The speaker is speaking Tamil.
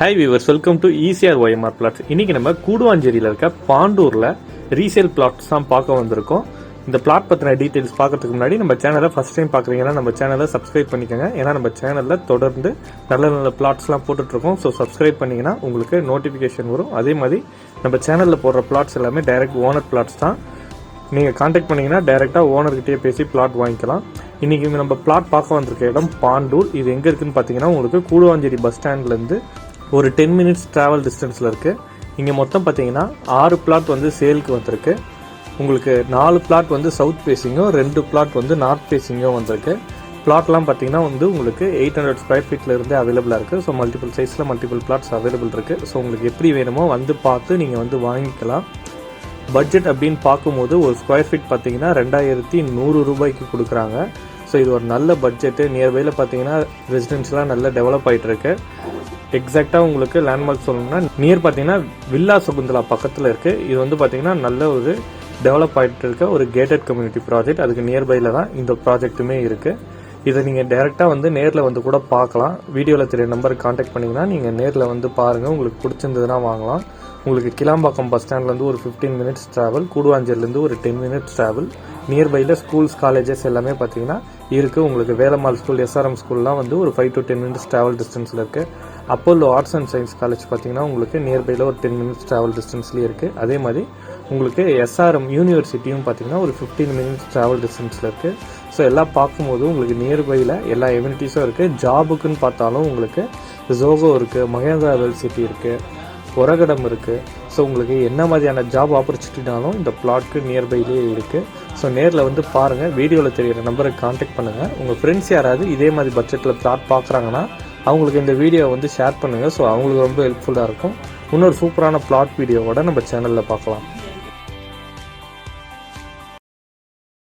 Hi viewers welcome to ECR OMR flats இன்றைக்கி நம்ம கூடுவாஞ்சேரியில் இருக்க பாண்டூரில் ரீசேல் பிளாட்ஸ் தான் பார்க்க வந்திருக்கோம். இந்த பிளாட் பற்றின டீட்டெயில்ஸ் பார்க்கறதுக்கு முன்னாடி நம்ம சேனலை ஃபஸ்ட் டைம் பார்க்குறீங்கன்னா நம்ம சேனலை சப்ஸ்கிரைப் பண்ணிக்கோங்க. ஏன்னா நம்ம சேனலில் தொடர்ந்து நல்ல நல்ல பிளாட்ஸ்லாம் போட்டுட்ருக்கோம். ஸோ சப்ஸ்கிரைப் பண்ணிங்கன்னா உங்களுக்கு நோட்டிஃபிகேஷன் வரும். அதே மாதிரி நம்ம சேனலில் போடுற பிளாட்ஸ் எல்லாமே டைரக்ட் ஓனர் பிளாட்ஸ் தான். நீங்கள் காண்டாக்ட் பண்ணீங்கன்னா டைரெக்டாக ஓனர்கிட்டயே பேசி பிளாட் வாங்கிக்கலாம். இன்றைக்கி நம்ம பிளாட் பார்க்க வந்திருக்க இடம் பாண்டூர். இது எங்கே இருக்குதுன்னு பார்த்தீங்கன்னா உங்களுக்கு கூடுவாஞ்சேரி பஸ் ஸ்டாண்ட்லேருந்து ஒரு டென் மினிட்ஸ் ட்ராவல் டிஸ்டன்ஸில் இருக்குது இங்கே மொத்தம் பார்த்தீங்கன்னா ஆறு பிளாட் வந்து சேலுக்கு வந்திருக்கு. உங்களுக்கு நாலு பிளாட் வந்து சவுத் ஃபேஸிங்கும் ரெண்டு பிளாட் வந்து நார்த் ஃபேஸிங்கும் வந்திருக்கு. பிளாட்லாம் பார்த்தீங்கன்னா வந்து உங்களுக்கு எயிட் ஹண்ட்ரட் ஸ்கொயர் ஃபீட்டில் இருந்தே அவைலபிளாக இருக்குது ஸோ மல்டிபிள் சைஸில் மல்டிபிள் பிளாட்ஸ் அவைலபிள் இருக்குது ஸோ உங்களுக்கு எப்படி வேணுமோ வந்து பார்த்து நீங்கள் வந்து வாங்கிக்கலாம். பட்ஜெட் அப்படின்னு பார்க்கும்போது ஒரு ஸ்கொயர் ஃபீட் பார்த்தீங்கன்னா ரெண்டாயிரத்தி நூறு ரூபாய்க்கு கொடுக்குறாங்க. ஸோ இது ஒரு நல்ல பட்ஜெட்டு நியர்பையில் பார்த்தீங்கன்னா ரெசிடென்ஸ்லாம் நல்லா டெவலப் ஆகிட்டு இருக்கு. எக்ஸாக்டாக உங்களுக்கு லேண்ட்மார்க் சொல்லணும்னா நியர் பார்த்தீங்கன்னா வில்லா சகுந்தலா பக்கத்தில் இருக்குது இது வந்து பார்த்தீங்கன்னா நல்ல ஒரு டெவலப் ஆகிட்டு இருக்க ஒரு கேட்டட் கம்யூனிட்டி ப்ராஜெக்ட் அதுக்கு நியர்பையில் தான் இந்த ப்ராஜெக்ட்டுமே இருக்குது இதை நீங்கள் டைரெக்டாக வந்து நேரில் வந்து கூட பார்க்கலாம். வீடியோவில் தெரிய நம்பருக்கு காண்டாக்ட் பண்ணிங்கன்னா நீங்கள் நேரில் வந்து பாருங்கள் உங்களுக்கு பிடிச்சிருந்ததுன்னா வாங்கலாம். உங்களுக்கு கிளாம்பாக்கம் பஸ் ஸ்டாண்ட்லேருந்து ஒரு ஃபிஃப்டீன் மினிட்ஸ் ட்ராவல் கூடுவாஞ்சேரிலேருந்து ஒரு டென் மினிட்ஸ் ட்ராவல் நியர்பையில் ஸ்கூல்ஸ் காலேஜஸ் எல்லாமே பார்த்தீங்கன்னா இருக்குது உங்களுக்கு வேலம்மாள் ஸ்கூல் எஸ்ஆர்எம் ஸ்கூல்லாம் வந்து ஒரு five to ten minutes travel டிஸ்டன்ஸில் இருக்குது Apollo arts and science college பார்த்தீங்கன்னா உங்களுக்கு நியர்பையில் ஒரு டென் மினிட்ஸ் ட்ராவல் டிஸ்டன்ஸ்லேயே இருக்குது அதே மாதிரி உங்களுக்கு எஸ்ஆர்எம் யூனிவர்சிட்டியும் பார்த்தீங்கன்னா ஒரு ஃபிஃப்டீன் மினிட்ஸ் ட்ராவல் டிஸ்டன்ஸில் இருக்குது ஸோ எல்லாம் பார்க்கும்போது உங்களுக்கு நியர்பையில் எல்லா எமினிட்டிஸும் இருக்குது ஜாபுக்குன்னு பார்த்தாலும் உங்களுக்கு ஜோகோ இருக்குது மகேந்திரா சிட்டி இருக்குது உரகடம் இருக்குது ஸோ உங்களுக்கு என்ன மாதிரியான ஜாப் ஆப்பர்ச்சுனிட்டினாலும் இந்த பிளாட்க்கு நியர்பைலேயே இருக்குது ஸோ நேரில் வந்து பாருங்கள் வீடியோவில் தெரியிற நம்பருக்கு காண்டாக்ட் பண்ணுங்கள் உங்கள் ஃப்ரெண்ட்ஸ் யாராவது இதே மாதிரி பட்ஜெட்டில் பிளாட் பார்க்குறாங்கன்னா அவங்களுக்கு இந்த வீடியோ வந்து ஷேர் பண்ணுங்கள் ஸோ அவங்களுக்கு ரொம்ப ஹெல்ப்ஃபுல்லாக இருக்கும். இன்னொரு சூப்பரான பிளாட் வீடியோவோட நம்ம சேனலில் பார்க்கலாம்.